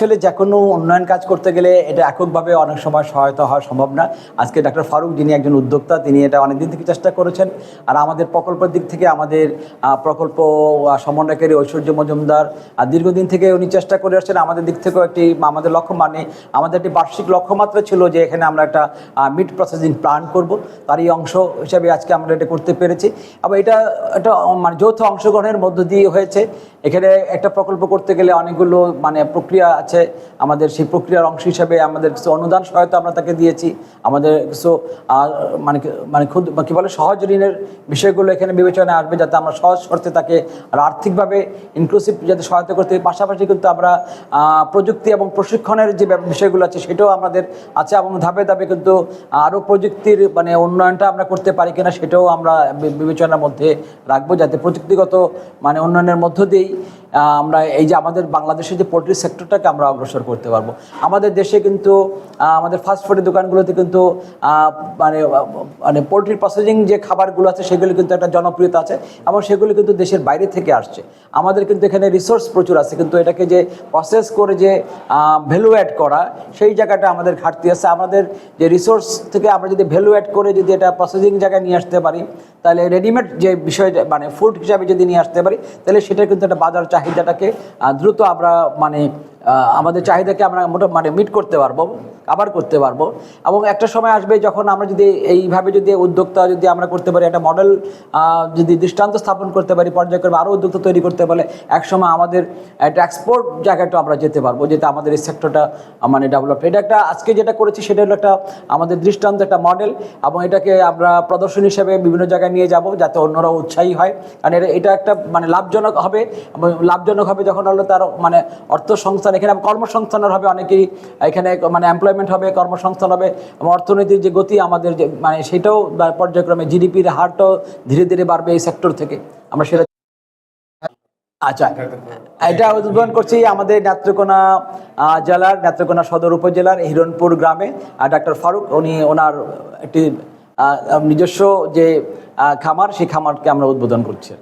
Actually যে কোনো উন্নয়ন কাজ করতে গেলে এটা এককভাবে অনেক সময় সহায়তা হওয়া সম্ভব না। আজকে ডাক্তার ফারুক যিনি একজন উদ্যোক্তা, তিনি এটা অনেক দিন থেকে চেষ্টা করেছেন। আর আমাদের প্রকল্পের দিক থেকে আমাদের প্রকল্প সমন্বয়কারী ঐশ্বর্য মজুমদার, আর দীর্ঘদিন থেকে উনি চেষ্টা করে আসছেন। আমাদের দিক থেকেও একটি, আমাদের লক্ষ্য মানে আমাদের একটি বার্ষিক লক্ষ্যমাত্রা ছিল যে এখানে আমরা একটা মিট প্রসেসিং প্ল্যান করব। তারই অংশ হিসাবে আজকে আমরা এটা করতে পেরেছি। আবার এটা একটা মানে যৌথ অংশগ্রহণের মধ্য দিয়ে হয়েছে। এখানে একটা প্রকল্প করতে গেলে অনেকগুলো মানে প্রক্রিয়া আছে আমাদের সেই প্রক্রিয়ার অংশ হিসাবে আমাদের কিছু অনুদান সহায়তা আমরা তাকে দিয়েছি। আমাদের কিছু মানে মানে খুদ, কী বলে, সহজ ঋণের বিষয়গুলো এখানে বিবেচনায় আসবে যাতে আমরা সহজ শর্তে তাকে আর আর্থিকভাবে ইনক্লুসিভ যাতে সহায়তা করতে পাশাপাশি কিন্তু আমরা প্রযুক্তি এবং প্রশিক্ষণের যে বিষয়গুলো আছে সেটাও আমাদের আছে এবং ধাপে ধাপে কিন্তু আরও প্রযুক্তির মানে উন্নয়নটা আমরা করতে পারি কিনা সেটাও আমরা বিবেচনার মধ্যে রাখব যাতে প্রযুক্তিগত মানে উন্নয়নের মধ্য দিয়েই আমরা এই যে আমাদের বাংলাদেশের যে পোলট্রি সেক্টরটাকে আমরা অগ্রসর করতে পারব। আমাদের দেশে কিন্তু আমাদের ফাস্ট ফুডের দোকানগুলোতে কিন্তু মানে মানে পোলট্রি প্রসেসিং যে খাবারগুলো আছে, সেগুলো কিন্তু একটা জনপ্রিয়তা আছে এবং সেগুলো কিন্তু দেশের বাইরে থেকে আসছে। আমাদের কিন্তু এখানে রিসোর্স প্রচুর আছে, কিন্তু এটাকে যে প্রসেস করে যে ভ্যালু অ্যাড করা, সেই জায়গাটা আমাদের ঘাটতি আছে। আমাদের যে রিসোর্স থেকে আমরা যদি ভ্যালু অ্যাড করে যদি এটা প্রসেসিং জায়গায় নিয়ে আসতে পারি, তাহলে রেডিমেড যে বিষয় মানে ফুড হিসাবে যদি নিয়ে আসতে পারি, তাহলে সেটা কিন্তু একটা বাজার চাহিদাটাকে দ্রুত আমরা মানে আমাদের চাহিদাকে আমরা মোটা মানে মিট করতে পারব আবার করতে পারব। এবং একটা সময় আসবে যখন আমরা যদি এইভাবে যদি উদ্যোক্তা যদি আমরা করতে পারি, একটা মডেল যদি দৃষ্টান্ত স্থাপন করতে পারি, পর্যায়ক্রমে আরও উদ্যোক্তা তৈরি করতে পারলে একসময় আমাদের একটা এক্সপোর্ট জায়গাটা আমরা যেতে পারব যেটা আমাদের এই সেক্টরটা মানে ডেভেলপ এটা একটা আজকে যেটা করেছি সেটা হলো একটা আমাদের দৃষ্টান্ত, একটা মডেল এবং এটাকে আমরা প্রদর্শন হিসেবে বিভিন্ন জায়গায় নিয়ে যাব, যাতে অন্যরাও উৎসাহী হয়। কারণ এটা এটা একটা মানে লাভজনক হবে, এবং লাভজনক হবে যখন হলো তার মানে অর্থ সংস্থান এখানে কর্মসংস্থানের হবে অনেকেই, এখানে মানে এমপ্লয়মেন্ট হবে, কর্মসংস্থান হবে, এবং অর্থনীতির যে গতি আমাদের যে মানে সেটাও পর্যায়ক্রমে জিডিপির হারটাও ধীরে ধীরে বাড়বে এই সেক্টর থেকে। আমরা সেটা আচ্ছা এটা উদ্বোধন করছি আমাদের নেত্রকোনা জেলার, নেত্রকোনা সদর উপজেলার হিরণপুর গ্রামে। ডাক্তার ফারুক, উনি ওনার একটি নিজস্ব যে খামার, সেই খামারকে আমরা উদ্বোধন করছি।